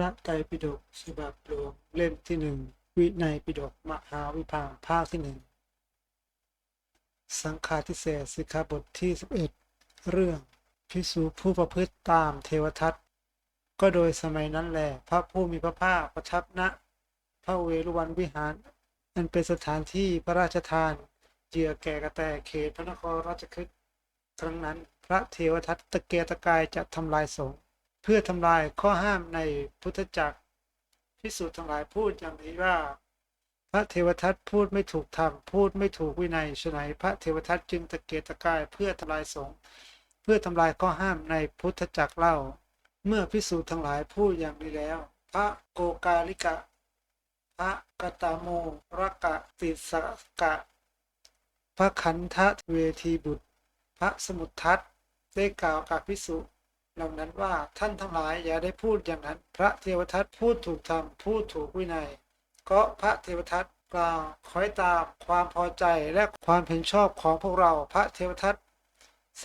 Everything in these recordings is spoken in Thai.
ระไตรปิฎกฉบับรวมเล่มที่หนึ่งวินัยปิฎกมหาวิภาคภาคที่หนึ่งสังฆาทิเศษสิกขาบทที่ 11 เรื่องพิสูผู้ประพฤติตามเทวทัตก็โดยสมัยนั้นแหละพระผู้มีพระภาคประทับณพระเวรุวันวิหาร อันเป็นสถานที่พระราชทานเจือแก่กระแตเขตพระนครราชคฤห์ครั้งนั้น พระเทวทัตตะเกียตะกายจะทำลายสงฆ์ เพื่อทำลายข้อห้ามในพุทธจักรพิสูจน์ทั้งหลายพูดอย่างนี้ว่า พระเทวทัตพูดไม่ถูกธรรมพูดไม่ถูกวินัยฉนัยพระเทวทัตจึงตะเกียกตะกายเพื่อทำลายสงฆ์เพื่อทำลายข้อห้ามในพุทธจักรเล่า เมื่อพิสูจน์ทั้งหลายพูดอย่างนี้แล้ว พระโกกาลิกะ พระกตาโมรกะติสกะ พระขันธเวทีบุตร พระสมุทัตได้กล่าวกับพิสุ เหล่านั้นว่าท่านทั้งหลายอย่าได้พูดอย่างนั้น พระเทวทัตพูดถูกธรรมพูดถูกวินัยก็พระเทวทัตกล่าวคอยตามความพอใจและความเห็นชอบของพวกเรา พระเทวทัต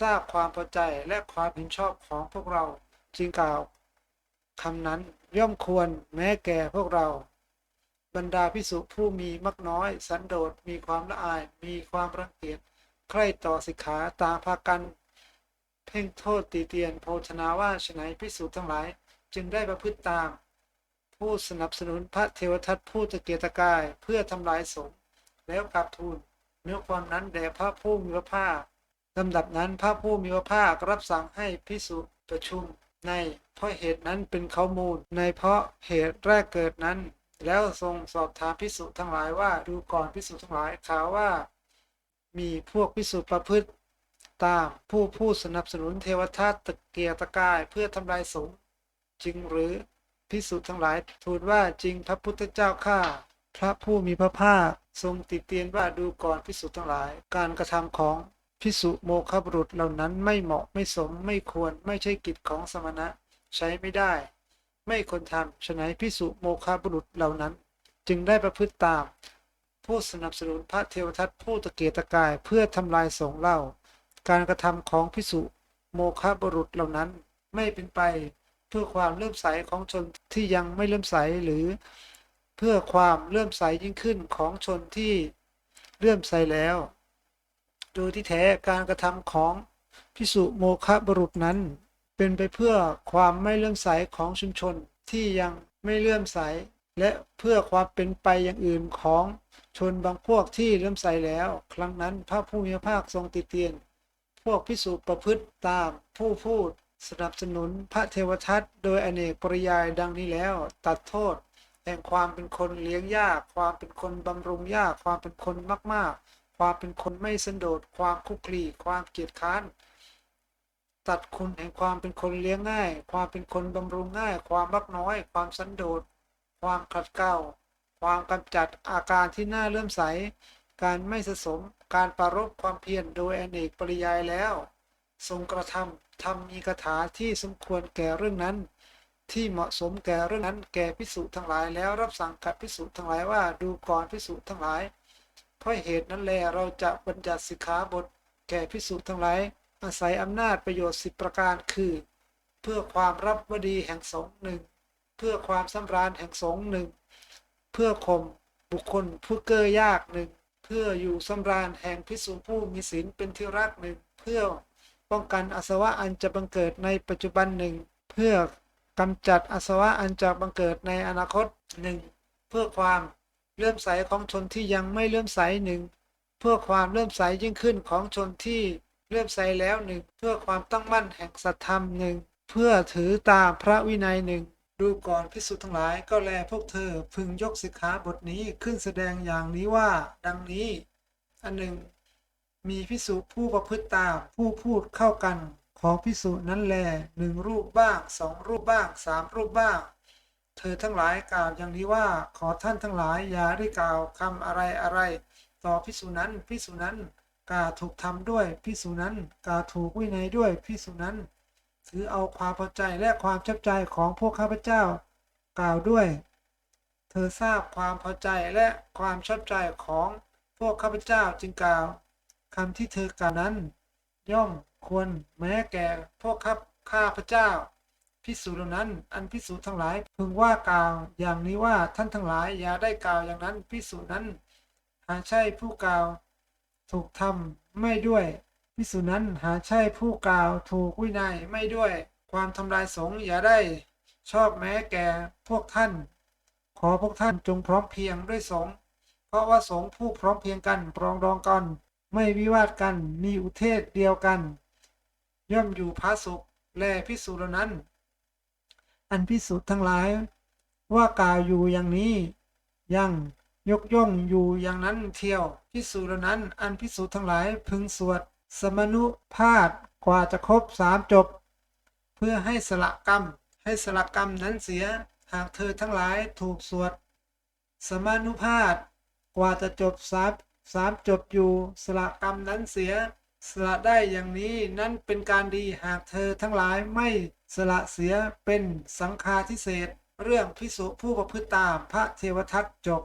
ทราบความพอใจและความเห็นชอบของพวกเราจึงกล่าวคำนั้นย่อมควรแม้แก่พวกเรา บรรดาพิสุผู้มีมักน้อย สันโดษมีความละอาย มีความรังเกียจใคร่ต่อสิกขาตาพากัน เพ่งโทษตีเตียนโภชนาว่าฉนัยพิสูจน์ทั้งหลาย จึงได้ประพฤติตาม ผู้สนับสนุนพระเทวทัตผู้ตะเกียกตะกายเพื่อทำลายสงฆ์แล้วกราบทูลเนื้อความนั้นแด่พระผู้มีพระภาคลำดับนั้นพระผู้มีพระภาครับสั่งให้พิสุประชุมในเพราะเหตุนั้นเป็นข้อมูล ในเพราะเหตุแรกเกิดนั้น แล้วทรงสอบถามพิสุทั้งหลายว่าดูก่อนพิสุทั้งหลายข่าวว่า มีพวกพิสุประพฤติ ตามผู้ผู้สนับสนุนเทวทัตตะเกียตะกายเพื่อทำลายสงฆ์จริงหรือพิสุทั้งหลายทูลว่าจริงพระพุทธเจ้าข้าพระผู้มีพระภาคทรงติเตียนว่าดูก่อนพิสุทั้งหลาย การกระทำของพิสุโมฆะบุรุษเหล่านั้นไม่เหมาะไม่สมไม่ควรไม่ใช่กิจของสมณะใช้ไม่ได้ ไม่ควรทำฉะนั้นพิสุโมฆะบุรุษเหล่านั้น จึงได้ประพฤติตาม ผู้สนับสนุนพระเทวทัตผู้ตะเกียกตะกายเพื่อทำลายสงเล่า การกระทำของพิสุโมฆะบุรุษเหล่านั้นไม่เป็นไปเพื่อความเลื่อมใสของชนที่ยังไม่เลื่อมใสหรือ เพื่อความเลื่อมใสยิ่งขึ้นของชนที่เลื่อมใสแล้ว โดยที่แท้การกระทำของพิสุโมฆะบุรุษนั้น เป็นไปเพื่อความไม่เลื่อมใสของชุมชนที่ยังไม่เลื่อมใส และเพื่อความเป็นไปอย่างอื่นของชนบางพวกที่เลื่อมใสแล้ว ครั้งนั้นพระผู้มีพระภาคทรงติเตียน วกพิสุประพฤติตามผู้พูดสนับสนุนพระเทวทัตโดยอเนกปริยายดังนี้แล้ว ตัดโทษ แห่งความเป็นคนเลี้ยงยาก ความเป็นคนบำรุงยาก ความเป็นคนมาก ๆ ความเป็นคนไม่สันโดษความคุกคลีความเกียจค้านตัดคุณแห่งความเป็นคนเลี้ยงง่าย ความเป็นคนบำรุงง่าย ความมักน้อย ความสันโดษความขัดเกลาความกำจัดอาการที่น่าเลื่อมใส การไม่สะสมการปรารบความเพียรโดยอเนกปริยายแล้ว ทรงกระทำทำมีคาถาที่สมควรแก่เรื่องนั้น ที่เหมาะสมแก่เรื่องนั้นแก่พิสุทั้งหลายแล้วรับสั่งกับพิสุทั้งหลายว่าดูก่อนพิสุทั้งหลาย เพราะเหตุนั้นแลเราจะบัญญัติสิกขาบทแก่พิสุทั้งหลาย อาศัยอำนาจประโยชน์สิบประการคือ เพื่อความรับวดีแห่งสงหนึ่งเพื่อความสำราญแห่งสงหนึ่งเพื่อข่มบุคคลผู้เก้อยากหนึ่ง เพื่ออยู่สำราญแห่งพิสุผู้มีศีลเป็นที่รักหนึ่งเพื่อป้องกันอาสวะอันจะบังเกิดในปัจจุบันหนึ่งเพื่อกำจัดอาสวะอันจะบังเกิดในอนาคตหนึ่งเพื่อความเลื่อมใสของชนที่ยังไม่เลื่อมใสหนึ่งเพื่อความเลื่อมใสยิ่งขึ้นของชนที่เลื่อมใสแล้วหนึ่งเพื่อความตั้งมั่นแห่งสัตธรรมหนึ่งเพื่อถือตามพระวินัยหนึ่ง ดูก่อนพิสุทั้งหลายก็แลพวกเธอพึงยกสิกขาบทนี้ขึ้นแสดงอย่างนี้ว่า ดังนี้ อันหนึ่ง มีพิสุผู้ประพฤติตามผู้พูดเข้ากันของพิสุนั้นแลหนึ่งรูปบ้างสองรูปบ้างสามรูปบ้าง เธอทั้งหลายกล่าวอย่างนี้ว่าขอท่านทั้งหลายอย่าได้กล่าวคำอะไรอะไร ต่อพิสุนั้นพิสุนั้นกล่าวถูกทำด้วยพิสุนั้นกล่าวถูกวินัยด้วยพิสุนั้น ถือเอาความพอใจและความชับใจของพวกข้าพเจ้ากล่าวด้วย เธอทราบความพอใจและความชอบใจของพวกข้าพเจ้าจึงกล่าวคำที่เธอกล่าวนั้น ย่อมควรแม้แก่พวกข้าข้าพเจ้าพิสูจน์เหล่านั้น อันพิสูจน์ทั้งหลายพึงว่ากล่าวอย่างนี้ว่าท่านทั้งหลายอย่าได้กล่าวอย่างนั้นพิสูจน์นั้นหาใช่ผู้กล่าวถูกทำไม่ด้วย พิสูจน์นั้นหาใช่ผู้กล่าวถูกวินัยไม่ด้วยความทำลายสงฆ์อย่าได้ชอบแม้แก่พวกท่าน ขอพวกท่านจงพร้อมเพียงด้วยสงฆ์เพราะว่าสงฆ์ผู้พร้อมเพียงกันปรองดองกัน ไม่วิวาทกันมีอุเทศเดียวกัน ย่อมอยู่พาสุขแลพิสูจน์นั้น อันพิสูจน์ทั้งหลาย ว่ากล่าวอยู่อย่างนี้ ยังยกย่องอยู่อย่างนั้นเที่ยวพิสูจน์นั้น อันพิสูจน์ทั้งหลายพึงสวด สมนุภาพกว่าจะครบสามจบ เพื่อให้สละกรรม ให้สละกรรมนั้นเสียหากเธอทั้งหลายถูกสวด สมานุภาพกว่าจะจบสามสามจบอยู่สละกรรมนั้นเสีย สละได้อย่างนี้นั้นเป็นการดีหากเธอทั้งหลายไม่สละเสียเป็นสังฆาทิเศษเรื่องพิสุผู้ประพฤติตามพระเทวทัตจบ